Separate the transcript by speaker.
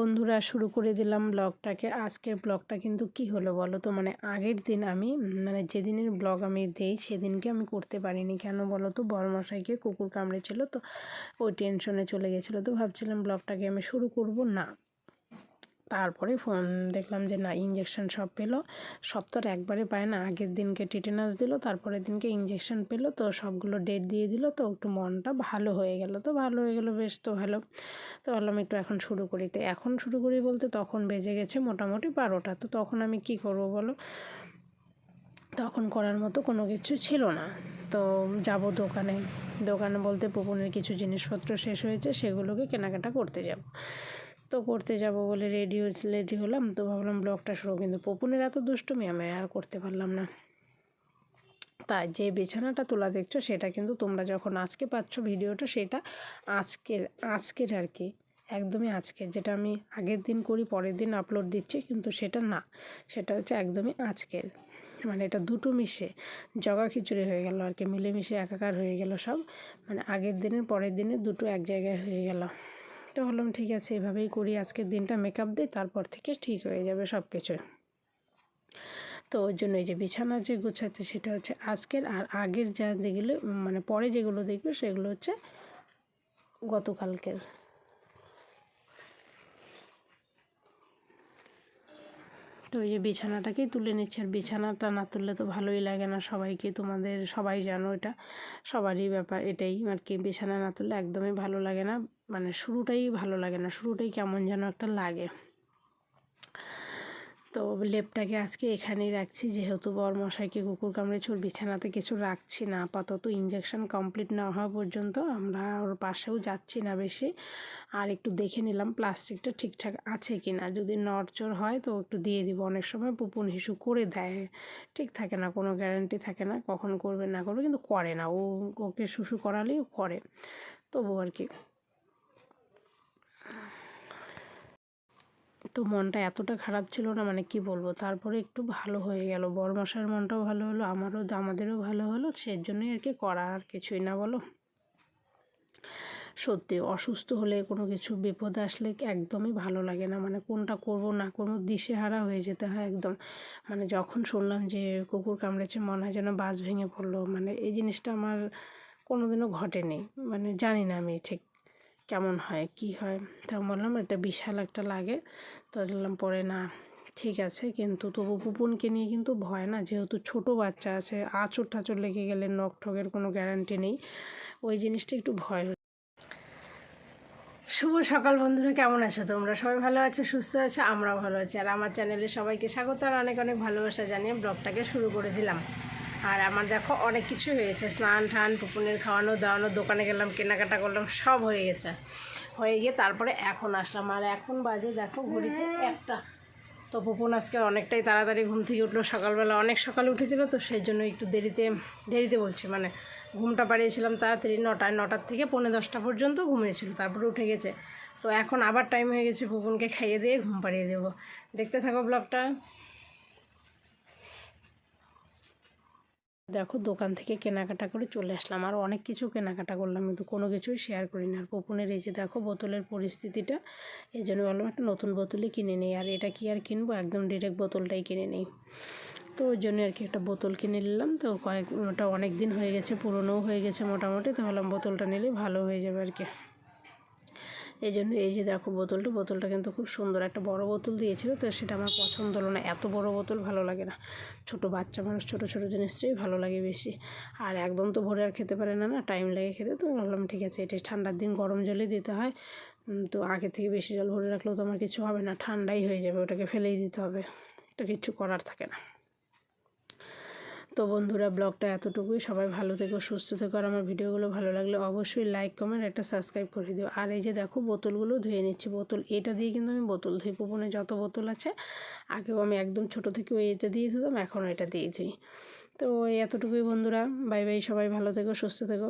Speaker 1: বন্ধুরা শুরু করে দিলাম ব্লগটাকে। আজকের ব্লগটা কিন্তু কি হলো বলো তো? মানে আগের দিন আমি মানে যেদিনের ব্লগ আমি দেই সেদিনকে আমি করতে পারিনি। কেন বলো তো? বড়মশাইকে কুকুর কামড়েছিল তো, ওই টেনশনে চলে গেছিল তো ভাবছিলাম ব্লগটাকে আমি শুরু করব। না তারপরে ফোন দেখলাম যে, না ইঞ্জেকশন সব পেল। সব আর একবারে পায় না। আগের দিনকে টিটেনাস দিল, তারপরের দিনকে ইঞ্জেকশন পেল। তো সবগুলো ডেট দিয়ে দিল। তো একটু মনটা ভালো হয়ে গেল। তো ভালো হয়ে গেল, বেশ তো ভালো। তো ভাবলাম একটু এখন শুরু করি। তো এখন শুরু করি বলতে তখন বেজে গেছে মোটামুটি বারোটা। তো তখন আমি কি করব বলো? তখন করার মতো কোনো কিছু ছিল না। তো যাব দোকানে। দোকানে বলতে পুপনের কিছু জিনিসপত্র শেষ হয়েছে, সেগুলোকে কেনাকাটা করতে যাব। তো করতে যাব বলে রেডি রেডি হলাম। তো ভাবলাম ব্লগটা শুরু কিন্তু পপুনের এত দুষ্টুমি আমি আর করতে পারলাম না। তাই যে বিছানাটা তোলা দেখছ, সেটা কিন্তু তোমরা যখন আজকে পাচ্ছ ভিডিওটা, সেটা আজকের আজকের আর কি। একদমই আজকের যেটা আমি আগের দিন করি, পরের দিন আপলোড দিচ্ছি, কিন্তু সেটা না। সেটা হচ্ছে একদমই আজকের। মানে এটা দুটো মিশে। জগা খিচুড়ি হয়ে গেল আর কি। মিলেমিশে একাকার হয়ে গেল সব। মানে আগের দিনের, পরের দিনে দুটো এক জায়গায় হয়ে গেল। তো বললাম, ঠিক আছে, এভাবেই করি, আজকের দিনটা মেকআপ দিই তারপর থেকে ঠিক হয়ে যাবে সব কিছু তো ওর জন্য এই যে বিছানা যে গুছাচ্ছে, সেটা হচ্ছে আজকের, আর আগের যা দেখলে মানে পরে যেগুলো দেখবে, সেগুলো হচ্ছে গতকালকের। তো ওই যে বিছানাটাকেই তুলে নিচ্ছে। আর বিছানাটা না তুললে তো ভালোই লাগে না সবাইকে। তোমাদের সবাই জানো এটা। সবারই ব্যাপার এটাই। আর কি বিছানা না তুললে একদমই ভালো লাগে না। মানে শুরুটাই ভালো লাগে না। শুরুটাই কেমন যেন একটা লাগে। তো লেপটাকে আজকে এখানেই রাখছি। যেহেতু মশাইকে কুকুর কামড়েছে ওর বিছানাতে কিছু রাখছি না, আপাতত ইঞ্জেকশন কমপ্লিট না হওয়া পর্যন্ত আমরা ওর পাশেও যাচ্ছি না বেশি। আর একটু দেখে নিলাম প্লাস্টিকটা ঠিকঠাক আছে কি না যদি নড়চড় হয় তো একটু দিয়ে দিব। অনেক সময় পুপুন হিসু করে দেয়। ঠিক থাকে না, কোনো গ্যারান্টি থাকে না কখন করবে না করবে, কিন্তু করে না। ও ওকে শুশু করালেই করে। তবু আর কি। তো মনটা এতটা খারাপ ছিল না মানে কি বলব? তারপরে একটু ভালো হয়ে গেল। বড়মশার মনটাও ভালো হলো, আমারও, আমাদেরও ভালো হলো সেই জন্যই আর কি করা আর কিছুই না, বলো? সত্যি, অসুস্থ হলে কোনো কিছু বিপদ আসলে একদমই ভালো লাগে না মানে কোনটা করব না করব দিশেহারা হয়ে যেতে হয় একদম। মানে যখন শুনলাম যে কুকুর কামড়েছে, মনে হয় যেন বাস ভেঙে পড়ল মানে এই জিনিসটা আমার কোনোদিনও ঘটেনি মানে জানি না আমি ঠিক কেমন হয়, কি হয়? তা বললাম, এটা বিশাল একটা লাগে। তো বললাম, পরে না, ঠিক আছে। কিন্তু তবু পুপুনকে নিয়ে কিন্তু ভয় না, যেহেতু ছোট বাচ্চা আছে আঁচড় টাচড় লেগে গেলে নখ ঠকের কোনো গ্যারান্টি নেই। ওই জিনিসটা একটু ভয় শুভ সকাল বন্ধুরা, কেমন আছো তোমরা? সবাই ভালো আছো, সুস্থ আছো? আমরাও ভালো আছি। আর আমার চ্যানেলে সবাইকে স্বাগত, আর অনেক অনেক ভালোবাসা জানিয়ে ব্লগটাকে শুরু করে দিলাম। আর আমার দেখো অনেক কিছু হয়েছে। স্নান টান পুপুনের খাওয়ানো, দাওয়ানো, দোকানে গেলাম, কেনাকাটা করলাম, সব হয়ে গেছে। হয়ে গিয়ে তারপরে এখন আসলাম। আর এখন বাজে দেখো ঘড়িতে একটা। তো পুপুন আজকে অনেকটাই তাড়াতাড়ি ঘুম থেকে উঠল। সকালবেলা অনেক সকালে উঠেছিল, তো সেই জন্য একটু দেরিতে দেরিতে বলছি মানে ঘুমটা পাড়িয়েছিলাম তাড়াতাড়ি নটায়। নটার থেকে পৌনে দশটা পর্যন্ত ঘুমিয়েছিল, তারপরে উঠে গেছে। তো এখন আবার টাইম হয়ে গেছে পুকুনকে খাইয়ে দিয়ে ঘুম পাড়িয়ে দেবো। দেখতে থাকো ব্লগটা দেখো দোকান থেকে কেনাকাটা করে চলে আসলাম। আর অনেক কিছু কেনাকাটা করলাম, কিন্তু কোনো কিছুই শেয়ার করি না আর পপুনের এই যে দেখো বোতলের পরিস্থিতিটা, এই জন্য বললাম একটা নতুন বোতলই কিনে নিই। আর এটা কি আর কিনবো? একদম ডিরেক্ট বোতলটাই কিনে নিই। তো ওই জন্য আর কি একটা বোতল কিনে নিলাম। তো কয়েক ওটা অনেক দিন হয়ে গেছে, পুরনোও হয়ে গেছে মোটামুটি। তো ভাবলাম বোতলটা নিলে ভালো হয়ে যাবে আর কি। এই জন্য এই যে দেখো বোতলটা বোতলটা কিন্তু খুব সুন্দর। একটা বড় বোতল দিয়েছিল, তো সেটা আমার পছন্দ হলো না। এত বড় বোতল ভালো লাগে না। ছোট বাচ্চা মানুষ, ছোট ছোট জিনিসটাই ভালো লাগে বেশি। আর একদম তো ভরে আর খেতে পারে না না? টাইম লাগে খেতে, তো ভাবলাম, ঠিক আছে এটা ঠান্ডার দিন, গরম জলে দিতে হয়। তো আগে থেকে বেশি জল ভরে রাখলেও তো আমার কিছু হবে না, ঠান্ডাই হয়ে যাবে, ওটাকে ফেলেই দিতে হবে। তো কিচ্ছু করার থাকে না। তো বন্ধুরা, ব্লগটা এতটুকুই। সবাই ভালো থেকো, সুস্থ থেকো। আর আমার ভিডিওগুলো ভালো লাগলে অবশ্যই লাইক কমেন্ট একটা সাবস্ক্রাইব করে দিও। আর এই যে দেখো, বোতলগুলো ধুয়ে নিচ্ছি। বোতল, এটা দিয়ে কিন্তু আমি বোতল ধুই। পোপনে যত বোতল আছে, আগেও আমি একদম ছোট থেকে ওই এটা দিয়ে ধুতাম এখনও এটা দিয়ে ধুই। তো এতটুকুই বন্ধুরা। বাই বাই, সবাই ভালো থেকো, সুস্থ থেকো।